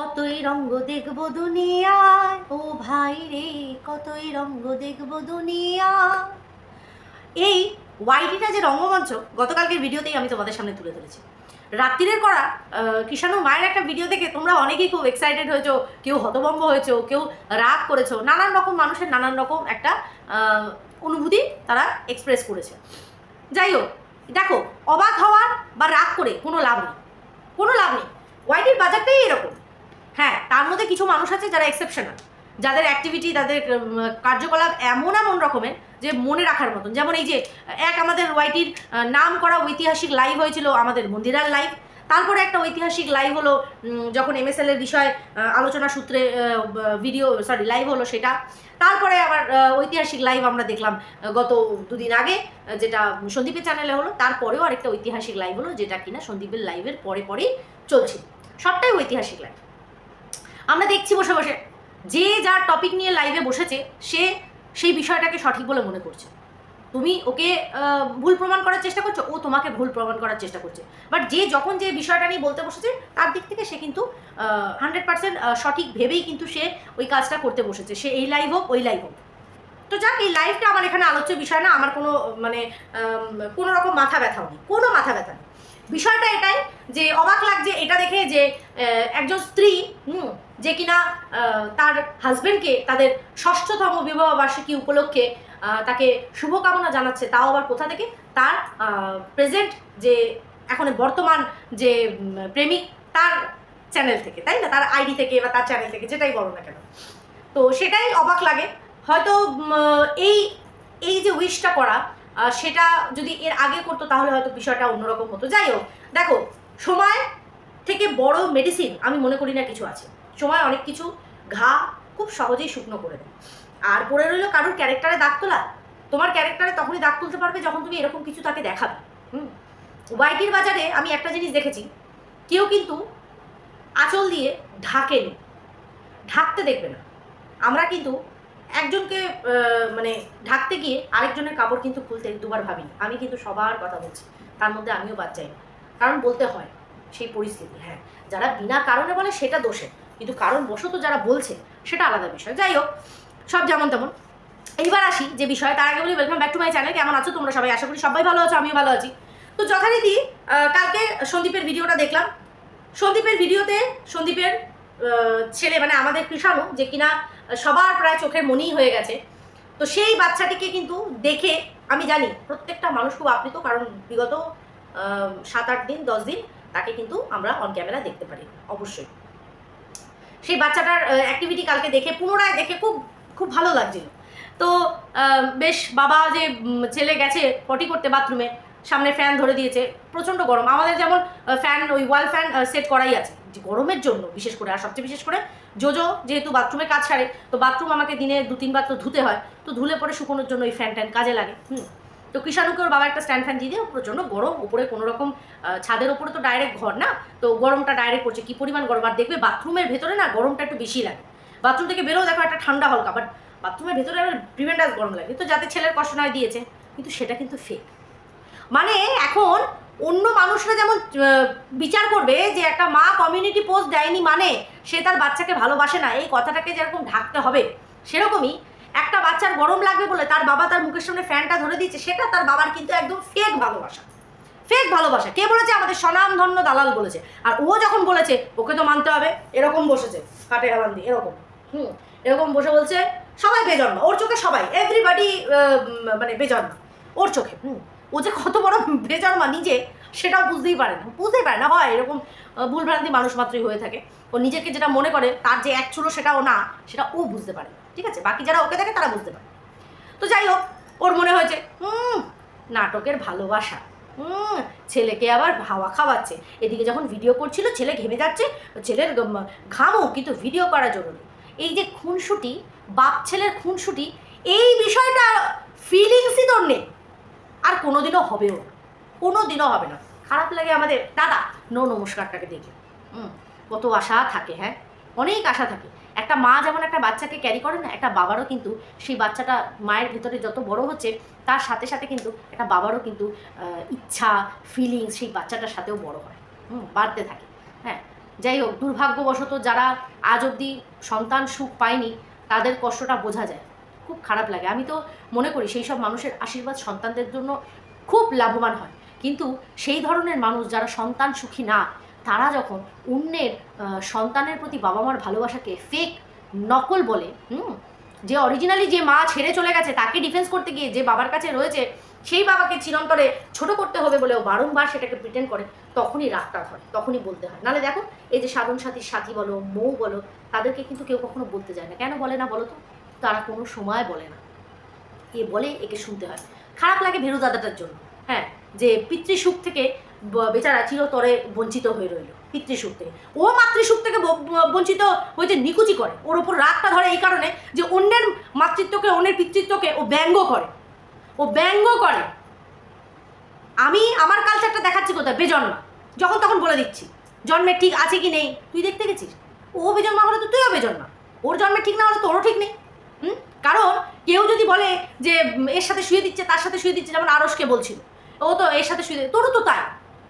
কতই রঙ্গ দেখব দুনিয়ায়? ও ভাই রে, কতই রঙ্গ দেখব দুনিয়া এই ওয়াইটিটা যে রঙ্গমঞ্চ, গতকালকের ভিডিওতেই আমি তোমাদের সামনে তুলে ধরেছি। রাত্রিরের করা কিষাণু মায়ের একটা ভিডিও দেখে তোমরা অনেকেই খুব এক্সাইটেড হয়েছো, কেউ হতভম্ব হয়েছো, কেউ রাগ করেছ, নানান রকম মানুষের নানান রকম একটা অনুভূতি তারা এক্সপ্রেস করেছে। যাই হোক, দেখো, অবাক হওয়ার বা রাগ করে কোনো লাভ নেই। কোনো লাভ নেই। ওয়াইটির বাজারটাই এরকম। হ্যাঁ তার মধ্যে কিছু মানুষ আছে যারা এক্সেপশনাল যাদের অ্যাক্টিভিটি তাদের কার্যকলাপ এমন এমন রকমের যে মনে রাখার মতন। যেমন এই যে, এক আমাদের ওয়াইটির নাম করা ঐতিহাসিক লাইভ হয়েছিল আমাদের মন্দিরার লাইভ তারপরে একটা ঐতিহাসিক লাইভ হলো যখন এমএসএল এর বিষয়ে আলোচনা সূত্রে ভিডিও সরি লাইভ হলো সেটা। তারপরে আবার ঐতিহাসিক লাইভ আমরা দেখলাম গত দুদিন আগে যেটা সন্দীপের চ্যানেলে হলো। তারপরেও আরেকটা ঐতিহাসিক লাইভ হলো, যেটা কিনা সন্দীপের লাইভের পরে পরেই চলছে। সবটাই ঐতিহাসিক লাইভ আমরা দেখছি বসে বসে। যে যার টপিক নিয়ে লাইভে বসেছে, সে সেই বিষয়টাকে সঠিক বলে মনে করছে। তুমি ওকে ভুল প্রমাণ করার চেষ্টা করছ, ও তোমাকে ভুল প্রমাণ করার চেষ্টা করছে। বাট যে যখন যে বিষয়টা নিয়ে বলতে বসেছে, তার দিক থেকে সে কিন্তু হান্ড্রেড পার্সেন্ট সঠিক ভেবেই কিন্তু সে ওই কাজটা করতে বসেছে। সে এই লাইভ হোক, ওই লাইভ হোক। তো যাক, এই লাইভটা আমার এখানে আলোচ্য বিষয় না, আমার কোনো মানে কোনো রকম মাথা ব্যথাও নেই কোনো মাথা ব্যথা নেই। বিষয়টা এটাই যে, অবাক লাগছে এটা দেখে যে একজন স্ত্রী, হুম যে কিনা তার হাজবেন্ডকে তাদের ষষ্ঠতম বিবাহ বার্ষিকী উপলক্ষে তাকে শুভকামনা জানাচ্ছে, তাও আবার কোথা থেকে? তার প্রেজেন্ট যে এখন বর্তমান যে প্রেমিক, তার চ্যানেল থেকে, তাই না? তার আইডি থেকে বা তার চ্যানেল থেকে, যেটাই বলো না কেন। তো সেটাই অবাক লাগে। হয়তো এই এই যে উইশটা করা সেটা যদি এর আগে করতো, তাহলে হয়তো বিষয়টা অন্যরকম হতো। যাই হোক, দেখো, সময় থেকে বড় মেডিসিন আমি মনে করি না কিছু আছে। সময় অনেক কিছু ঘা খুব সহজেই শুকনো করে দেয়। আর পড়ে রইল কারোর ক্যারেক্টারে দাগ তোলা, তোমার ক্যারেক্টারে তখনই দাগ তুলতে পারবে যখন তুমি এরকম কিছু তাকে দেখাবে। হুম? ওয়াইটির বাজারে আমি একটা জিনিস দেখেছি, কেউ কিন্তু আঁচল দিয়ে ঢাকেনি ঢাকতে দেখবে না। আমরা কিন্তু একজনকে মানে ঢাকতে গিয়ে আরেকজনের কাপড় কিন্তু খুলতে দুবার ভাবি আমি কিন্তু সবার কথা বলছি, তার মধ্যে আমিও না কারণ বলতে হয়, সেই পরিস্থিতি হ্যাঁ। যারা বিনা কারণে বলে, সেটা দোষে কিন্তু কারণ বশত যারা বলছে, সেটা আলাদা বিষয়। যাই হোক, সব যেমন তেমন। এইবার আসি যে বিষয়, তার আগে বলি welcome back to my channel কেমন আছো তোমরা সবাই? আশা করি সবাই ভালো আছো, আমিও ভালো আছি। তো যথারীতি কালকে সন্দীপের ভিডিওটা দেখলাম। সন্দীপের ভিডিওতে সন্দীপের ছেলে মানে আমাদের কৃষাণু যে কিনা সবার প্রায় চোখের মনেই হয়ে গেছে। তো সেই বাচ্চাটিকে কিন্তু দেখে, আমি জানি প্রত্যেকটা মানুষ খুব আপ্লিত, কারণ বিগত সাত আট দিন, দশ দিন তাকে কিন্তু আমরা অন ক্যামেরা দেখতে পারি, অবশ্যই। সেই বাচ্চাটার অ্যাক্টিভিটি কালকে দেখে, পুনরায় দেখে খুব খুব ভালো লাগছিল। তো বেশ বাবা যে ছেলে গেছে পটি করতে বাথরুমে সামনে ফ্যান ধরে দিয়েছে, প্রচণ্ড গরম। আমাদের যেমন ফ্যান ওই ওয়াল ফ্যান সেট করাই আছে। যে গরমের জন্য, বিশেষ করে, আর সবচেয়ে বিশেষ করে, জোজো যেহেতু বাথরুমে কাজ সারে, তো বাথরুম আমাকে দিনে দু তিনবার তো ধুতে হয়। তো ধুলে পরে শুকোনোর জন্য ওই ফ্যান ট্যান কাজে লাগে। হুম। তো কৃষাণুকে ওর বাবা একটা স্ট্যান্ড ফ্যান দিয়ে দিয়ে প্রচণ্ড গরম, উপরে কোনো রকম ছাদের ওপরে তো ডাইরেক্ট ঘর না, তো গরমটা ডাইরেক্ট করছে। কী পরিমাণ গরম? আর দেখবে বাথরুমের ভেতরে না গরমটা একটু বেশি লাগে। বাথরুম থেকে বেরোও দেখো একটা ঠান্ডা হালকা বাট বাথরুমের ভেতরে প্রিভেন্টাস গরম লাগে। তো যাতে ছেলের কষ্ট নয় দিয়েছে, কিন্তু সেটা কিন্তু ফেক মানে এখন অন্য মানুষরা যেমন বিচার করবে যে একটা মা কমিউনিটি পোস্ট দেয়নি মানে সে তার বাচ্চাকে ভালোবাসে না, এই কথাটাকে যেরকম ঢাকতে হবে, সেরকমই একটা বাচ্চার গরম লাগবে বলে তার বাবা তার মুখের সামনে ফ্যানটা ধরে দিয়েছে, সেটা তার বাবার কিন্তু একদম ফেক ভালোবাসা। ফেক ভালোবাসা। কে বলেছে? আমাদের স্বনামধন্য দালাল বলেছে। আর ও যখন বলেছে, ওকে তো মানতে হবে, এরকম বসেছে কাটে হেলান দিয়ে, এরকম। হুম, এরকম বসে বলছে, সবাই বেজন্মা ওর চোখে সবাই এভরিবাডি মানে বেজন্মা ওর চোখে, হুম। ও যে কত বড় বেজন্মা নিজে, সেটাও বুঝতেই পারে না, বুঝতেই পারে না, হয় এরকম ভুলভ্রান্তি মানুষ মাত্রই হয়ে থাকে। ও নিজেকে যেটা মনে করে, তার যে এক ছিল সেটাও না, সেটা ও বুঝতে পারে ঠিক আছে? বাকি যারা ওকে দেখে তারা বুঝতে পারে। তো যাই হোক, ওর মনে হয়েছে হুম, নাটকের ভালোবাসা। হুম, ছেলেকে আবার হাওয়া খাওয়াচ্ছে। এদিকে যখন ভিডিও করছিল, ছেলে ঘেমে যাচ্ছে। ছেলের ঘামও কিন্তু ভিডিও করা জরুরি। এই যে খুনসুটি, বাপ ছেলের খুনসুটি, এই বিষয়টা ফিলিংসই তোর নেই। আর কোনোদিনও হবেও কোনোদিনও হবে না। খারাপ লাগে আমাদের। দাদা, নো নমস্কারটাকে দেখে। হুম, কত আশা থাকে হ্যাঁ? অনেক আশা থাকে। একটা মা যেমন একটা বাচ্চাকে ক্যারি করে না, একটা বাবারও কিন্তু সেই বাচ্চাটা মায়ের ভিতরে যত বড় হচ্ছে, তার সাথে সাথে কিন্তু একটা বাবারও কিন্তু ইচ্ছা ফিলিংস সেই বাচ্চাটার সাথেও বড় হয়। হুম, বাড়তে থাকে। হ্যাঁ যাই হোক, দুর্ভাগ্যবশত যারা আজ অবধি সন্তান সুখ পায়নি, তাদের কষ্টটা বোঝা যায়। খুব খারাপ লাগে। আমি তো মনে করি সেই সব মানুষের আশীর্বাদ সন্তানদের জন্য খুব লাভবান হয়। কিন্তু সেই ধরনের মানুষ যারা সন্তান সুখী না তারা যখন অন্যের সন্তানের প্রতি বাবা মার ভালোবাসাকে ফেক নকল বলে, হুম, যে অরিজিনালি যে মা ছেড়ে চলে গেছে, তাকে ডিফেন্স করতে গিয়ে যে বাবার কাছে রয়েছে, সেই বাবাকে চিরন্তরে ছোট করতে হবে বলেও বারংবার সেটাকে প্রিটেন্ড করে, তখনই রাগটা ধরে, তখনই বলতে হয়। নাহলে দেখো, এই যে সাধন সাথীর সাথী বলো, মৌ বলো, তাদেরকে কিন্তু কেউ কখনো বলতে যায় না। কেন বলে না বলো তো? তারা কোনো সময় বলে না। এ বলে, একে শুনতে হয়। খারাপ লাগে ভেরু দাদাটার জন্য হ্যাঁ যে পিতৃসুখ থেকে বেচারা চিরতরে বঞ্চিত হয়ে রইল পিতৃসুখ থেকে ও মাতৃসুখ থেকে বঞ্চিত হয়েছে নিকুচি করে। ওর ওপর রাগটা ধরে এই কারণে যে অন্যের মাতৃত্বকে, অন্যের পিতৃত্বকে ও ব্যঙ্গ করে। ও ব্যঙ্গ করে। আমি আমার কালচারটা দেখাচ্ছি কোথায়? বেজন্মা। যখন তখন বলে দিচ্ছি জন্মের ঠিক আছে কি নেই? তুই দেখতে গেছিস? ও বেজন্মা হলে তো তুইও বেজন্মা। ওর জন্মের ঠিক না হলে তোরও ঠিক নেই। হুম? কারণ কেউ যদি বলে যে, এর সাথে শুয়ে দিচ্ছে, তার সাথে শুয়ে দিচ্ছে, যেমন আরসকে বলছিল, ও তো এর সাথে শুয়ে তোরও তো তাই।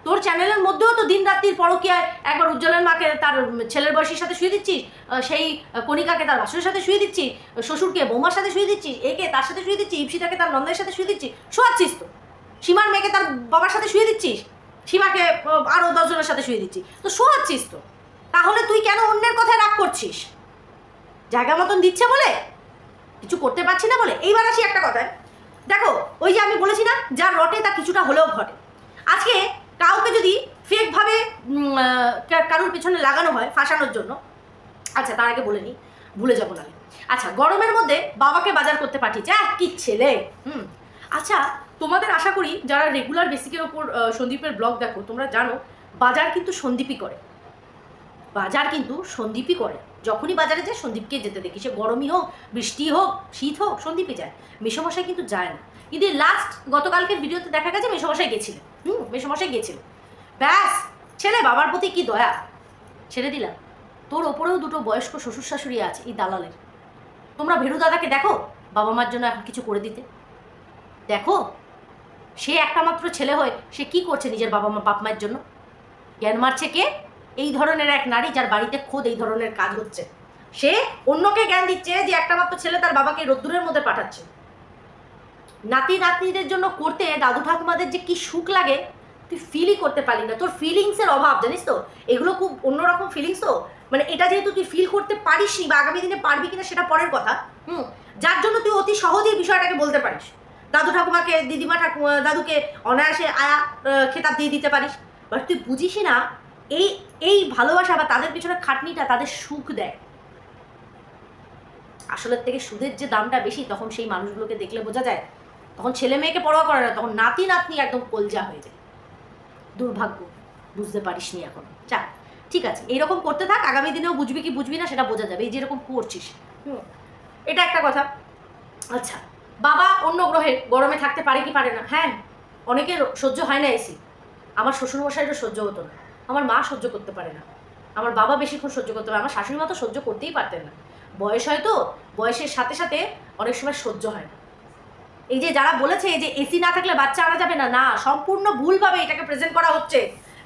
তোর চ্যানেলের মধ্যেও তো দিন রাত্রির পরকিয়ায় একবার উজ্জ্বলের মাকে তার ছেলের বয়সীর সাথে শুয়ে দিচ্ছিস সেই কণিকাকে তার বাসুরের সাথে শুয়ে দিচ্ছিস শ্বশুরকে, বৌমার সাথে শুয়ে দিচ্ছিস, একে তার সাথে শুয়ে দিচ্ছিস, ইপসিতাকে তার নন্দের সাথে শুয়ে দিচ্ছিস, শোয়াচ্ছিস তো। সীমার মেয়েকে তার বাবার সাথে শুয়ে দিচ্ছিস, সীমাকে আরও দশজনের সাথে শুয়ে দিচ্ছিস, তো শোয়াচ্ছিস তো। তাহলে তুই কেন অন্যের কথায় রাগ করছিস? জায়গা মতন দিচ্ছে বলে? কিছু করতে পারছি না বলে? এইবার আসি একটা কথায়। দেখো, ওই যে আমি বলেছি না, যার রটে তা কিছুটা হলেও ঘটে। আজকে কাউকে যদি ফেকভাবে কারোর পেছনে লাগানো হয় ফাঁসানোর জন্য আচ্ছা তার আগে বলে নিই, ভুলে যাব না আচ্ছা গরমের মধ্যে বাবাকে বাজার করতে পাঠিয়েছে, আহ, কি ছেলে, হুম। আচ্ছা তোমাদের আশা করি যারা রেগুলার বেসিকের ওপর সন্দীপের ব্লগ দেখো, তোমরা জানো, বাজার কিন্তু সন্দীপই করে। বাজার কিন্তু সন্দীপই করে। যখনই বাজারে যায়, সন্দীপকে যেতে দেখি। সে গরমই হোক, বৃষ্টি হোক, শীত হোক, সন্দীপই যায়। মেসমশাই কিন্তু যায় না। কিন্তু লাস্ট গতকালকের ভিডিওতে দেখা গেছে, মেসমশাই গেছিলেন। হুম, মেসমশাই গেছিলেন ব্যাস, ছেলে বাবার প্রতি কি দয়া? ছেড়ে দিলাম। তোর ওপরেও দুটো বয়স্ক শ্বশুর শাশুড়ি আছে এই দালালের। তোমরা ভেরু দাদাকে দেখো বাবা মার জন্য এখন কিছু করে দিতে। দেখো, সে একটা মাত্র ছেলে হয়ে সে কি করছে নিজের বাবা মা, বাপ মায়ের জন্য? জ্ঞান মারছে কে? এই ধরনের এক নারী যার বাড়িতে খোদ এই ধরনের কাজ হচ্ছে। সে অন্যকে জ্ঞান দিচ্ছে যে একটা মাত্র ছেলে তার বাবাকে রোদ্দুরের মধ্যে পাঠাচ্ছে। নাতি নাতনিদের জন্য করতে দাদু ঠাকুমাদের যে কি সুখ লাগে, তুই ফিলই করতে পারলি না। তোর ফিলিংসের অভাব, জানিস তো? এগুলো খুব অন্যরকম ফিলিংস তো? মানে এটা যেহেতু তুই ফিল করতে পারিস নি বা আগামী দিনে পারবি কিনা সেটা পরের কথা, হুম? যার জন্য তুই অতি সহজেই বিষয়টাকে বলতে পারিস। দাদু ঠাকুমাকে, দিদিমা ঠাকুমা, দাদুকে অনায়াসে আয়া খেতাব দিয়ে দিতে পারিস। বাট তুই বুঝিসই না, এই এই ভালোবাসা বা তাদের পিছনে খাটনিটা তাদের সুখ দেয়। আসলের থেকে সুদের যে দামটা বেশি, তখন সেই মানুষগুলোকে দেখলে বোঝা যায় তখন ছেলে মেয়েকে পরোয়া করে না তখন নাতি নাতনি একদম কলজা হয়ে যায়। দুর্ভাগ্য, বুঝতে পারিসনি এখন। চা ঠিক আছে এইরকম করতে থাক, আগামী দিনেও বুঝবি কি বুঝবি না সেটা বোঝা যাবে, এই যেরকম করছিস। এটা একটা কথা। আচ্ছা বাবা অন্য গ্রহে গরমে থাকতে পারে কি পারে না? হ্যাঁ অনেকের সহ্য হয় না এসি আমার শ্বশুরমশাইরও সহ্য হতো না। আমার মা সহ্য করতে পারে না। আমার বাবা বেশিক্ষণ সহ্য করতে পারে আমার শাশুড়ি মা তো সহ্য করতেই পারতেন না। বয়স হয় তো, বয়সের সাথে সাথে অনেক সময় সহ্য হয় না। এই যে যারা বলেছে যে এসি না থাকলে বাচ্চা আনা যাবে না না, সম্পূর্ণ ভুলভাবে এটাকে প্রেজেন্ট করা হচ্ছে।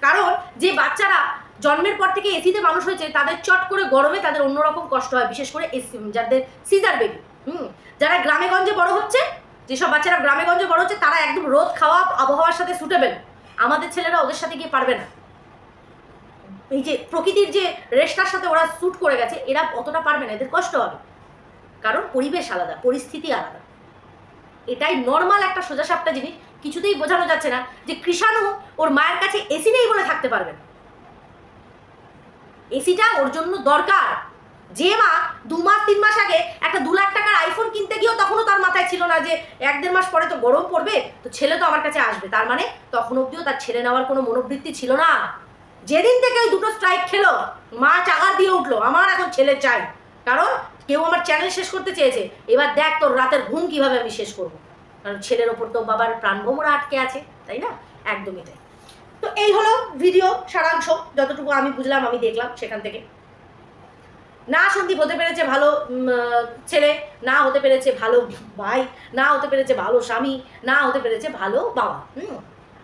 কারণ যে বাচ্চারা জন্মের পর থেকে এসিতে মানুষ হয়েছে, তাদের চট করে গরমে তাদের অন্যরকম কষ্ট হয়, বিশেষ করে এসি যাদের সিজার বেবি হুম? যারা গ্রামে গঞ্জে বড় হচ্ছে, যেসব বাচ্চারা গ্রামে গঞ্জে বড় হচ্ছে, তারা একদম রোদ খাওয়া আবহাওয়ার সাথে সুটেবেল আমাদের ছেলেরা ওদের সাথে গিয়ে পারবে না। এই যে প্রকৃতির যে রেস্টার সাথে ওরা স্যুট করে গেছে, এরা অতটা পারবে না, এদের কষ্ট হবে। কারণ পরিবেশ আলাদা, পরিস্থিতি আলাদা। এটাই নর্মাল একটা সোজাসাপটা জিনিস, কিছুতেই বোঝানো যাচ্ছে না যে কৃষাণু ওর মায়ের কাছে এসি নেই বলে থাকতে পারবে এসিটা ওর জন্য দরকার। যে মা দু মাস, তিন মাস আগে একটা দু লাখ টাকার আইফোন কিনতে গিয়েও তখনও তার মাথায় ছিল না যে এক দেড় মাস পরে তো গরম পড়বে, তো ছেলে তো আমার কাছে আসবে। তার মানে তখন অবধিও তার ছেলে নেওয়ার কোনো মনোবৃত্তি ছিল না। যেদিন থেকে ওই দুটো স্ট্রাইক খেলো, মা চাগার দিয়ে উঠল, আমার এখন ছেলে চাই। কারণ কেউ আমার চ্যানেল শেষ করতে চেয়েছে, এবার দেখ তোর রাতের ঘুম কীভাবে আমি শেষ করব। কারণ ছেলের ওপর তো বাবার প্রাণভোমরা আটকে আছে, তাই না? একদমই তাই। তো এই হলো ভিডিও সারাংশ, যতটুকু আমি বুঝলাম, আমি দেখলাম সেখান থেকে। না সন্দীপ হতে পেরেছে ভালো ছেলে, না হতে পেরেছে ভালো ভাই, না হতে পেরেছে ভালো স্বামী, না হতে পেরেছে ভালো বাবা, হুম?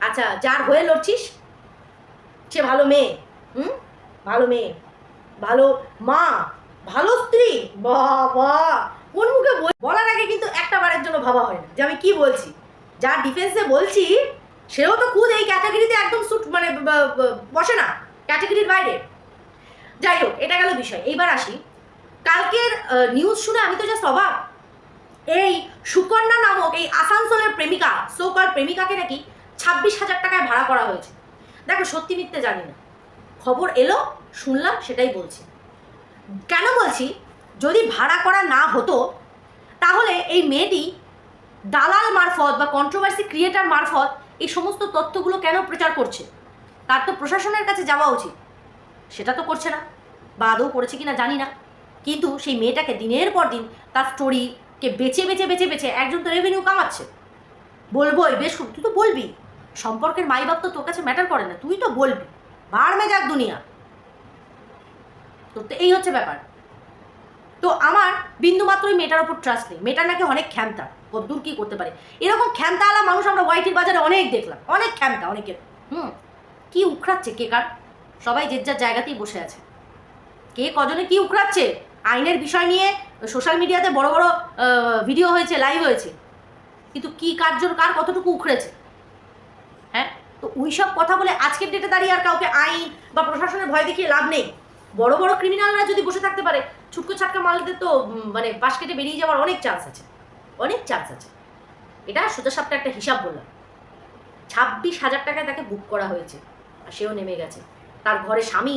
আচ্ছা যার হয়ে লড়ছিস? সে ভালো মেয়ে, হুম? ভালো মেয়ে, ভালো মা ভালো স্ত্রী? বাবা। কোন মুখে বলার আগে কিন্তু একটা বারের জন্য ভাবা হয় না। যে আমি কি বলছি? যার ডিফেন্সে বলছি, সেও তো খুদ এই ক্যাটাগরিতে একদম সুট মানে বসে না। ক্যাটাগরির বাইরে। যাই হোক, এটা গেল বিষয়। এইবার আসি। কালকের নিউজ শুনে আমি তো জাস্ট অবাক। এই সুকন্যা নামক এই আসানসোলের প্রেমিকা সোকার প্রেমিকাকে নাকি ছাব্বিশ হাজার টাকায় ভাড়া করা হয়েছে। দেখো, সত্যি মিথ্যে জানি না। খবর এলো, শুনলাম, সেটাই বলছি। কেন বলছি? যদি ভাড়া করা না হতো, তাহলে এই মেয়েটি দালাল মারফত বা কন্ট্রোভার্সি ক্রিয়েটার মারফত এই সমস্ত তথ্যগুলো কেন প্রচার করছে? তার তো প্রশাসনের কাছে যাওয়া উচিত। সেটা তো করছে না, বা আদৌ করেছে কি না জানি না। কিন্তু সেই মেয়েটাকে দিনের পর দিন তার স্টোরিকে বেছে বেছে বেছে বেছে একজন তো রেভিনিউ কামাচ্ছে। বলবোই, বেশ, তুই তো বলবি। সম্পর্কের মাই বাপ তো তোর কাছে ম্যাটার করে না, তুই তো বলবি। ভাড় মে যাক দুনিয়া। তো এই হচ্ছে ব্যাপার। তো আমার বিন্দু মাত্রই মেয়েটার ওপর ট্রাস্ট নেই। মেয়েটার নাকি অনেক ক্ষমতা কদ্দূর কি করতে পারে? এরকম ক্ষমতাওয়ালা মানুষ আমরা ওয়াইটির বাজারে অনেক দেখলাম। অনেক ক্ষমতা অনেকের। হুম? কি উখড়াচ্ছে? কে কার? সবাই যে যার জায়গাতেই বসে আছে। কে কজনে কি উখড়াচ্ছে? আইনের বিষয় নিয়ে সোশ্যাল মিডিয়াতে বড় বড় ভিডিও হয়েছে লাইভ হয়েছে। কিন্তু কি কার্যর কার কতটুকু উখড়েছে? হ্যাঁ? তো ওই সব কথা বলে আজকের ডেটে দাঁড়িয়ে আর কাউকে আইন বা প্রশাসনের ভয় দেখিয়ে লাভ নেই। বড় বড় ক্রিমিনালরা যদি বসে থাকতে পারে, ছুটকো ছাটকা মালদের তো মানে পাশ কেটে বেরিয়ে যাওয়ার অনেক চান্স আছে। অনেক চান্স আছে। এটা সোজা সাপটা একটা হিসাব বললাম। ছাব্বিশ হাজার টাকায় তাকে বুক করা হয়েছে, আর সেও নেমে গেছে। তার ঘরে স্বামী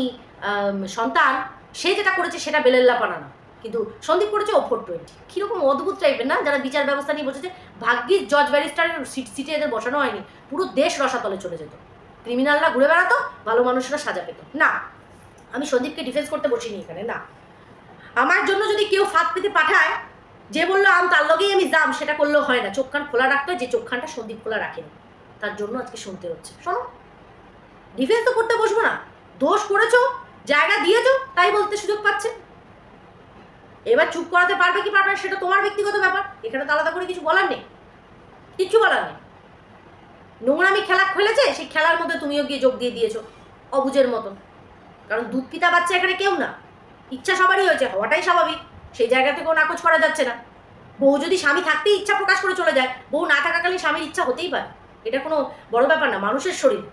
সন্তান, সে যেটা করেছে সেটা বেলেল্লা পানানো কিন্তু সন্দীপ করেছে ও ফোর টোয়েন্টি কীরকম অদ্ভুত টাইপের না, যারা বিচার ব্যবস্থা নিয়ে বসেছে। ভাগ্যিস জজ ব্যারিস্টারের সিট সিটে এদের বসানো হয়নি। পুরো দেশ রসাতলে চলে যেত। ক্রিমিনালরা ঘুরে বেড়াতো, ভালো মানুষরা সাজা পেত। না আমি সন্দীপকে ডিফেন্স করতে বসিনি এখানে, না। আমার জন্য যদি কেউ ফাঁদ পেতে পাঠায়, যে বলল, আম, তার লগেই আমি যাম, সেটা করলেও হয় না। চোখ কান খোলা রাখতে যে চোখ খানটা সন্দীপ খোলা রাখেনি। তার জন্য আজকে শুনতে হচ্ছে। শোনো ডিফেন্স তো করতে বসবো না। দোষ করেছ, জায়গা দিয়েছ, তাই বলতে সুযোগ পাচ্ছে। এবার চুপ করাতে পারবে কি পারবে সেটা তোমার ব্যক্তিগত ব্যাপার। এখানে তো আলাদা করে কিছু বলার নেই। কিচ্ছু বলার নেই। নোংরামি খেলা খেলেছে, সেই খেলার মধ্যে তুমিও গিয়ে যোগ দিয়ে দিয়েছ অবুজের মতন। কারণ দুধ পিতা বাচ্চা এখানে কেউ না। ইচ্ছা সবারই হয়েছে, হওয়াটাই স্বাভাবিক। সেই জায়গা থেকেও নাকচ করা যাচ্ছে না। বউ যদি স্বামী থাকতেই ইচ্ছা প্রকাশ করে চলে যায়, বউ না থাকাকালীন স্বামীর ইচ্ছা হতেই পারে। এটা কোনো বড় ব্যাপার না, মানুষের শরীর।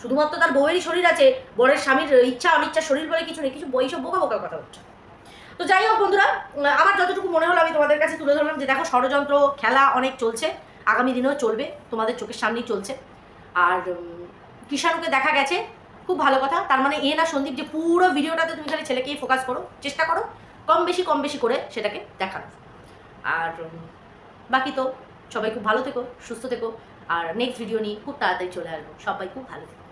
শুধুমাত্র তার বউয়েরই শরীর আছে, বরের স্বামীর ইচ্ছা, অনিচ্ছা শরীর বলে কিছু নেই, কিছু বই সব বোকা বোকা কথা হচ্ছে। তো যাই হোক বন্ধুরা আমার যতটুকু মনে হলো আমি তোমাদের কাছে তুলে ধরলাম যে দেখো ষড়যন্ত্র, খেলা অনেক চলছে, আগামী দিনেও চলবে, তোমাদের চোখের সামনেই চলছে। আর কৃষাণুকে দেখা গেছে খুব ভালো কথা। তার মানে এ না সন্দীপ যে পুরো ভিডিওটাতে তুমি খালি ছেলেকেই ফোকাস করো, চেষ্টা করো কম বেশি কম বেশি করে সেটাকে দেখানো আর বাকি তো সবাই খুব ভালো থেকো, সুস্থ থেকো। আর নেক্সট ভিডিও নিয়ে খুব তাড়াতাড়ি চলে আসব। সবাই খুব ভালো থেকো।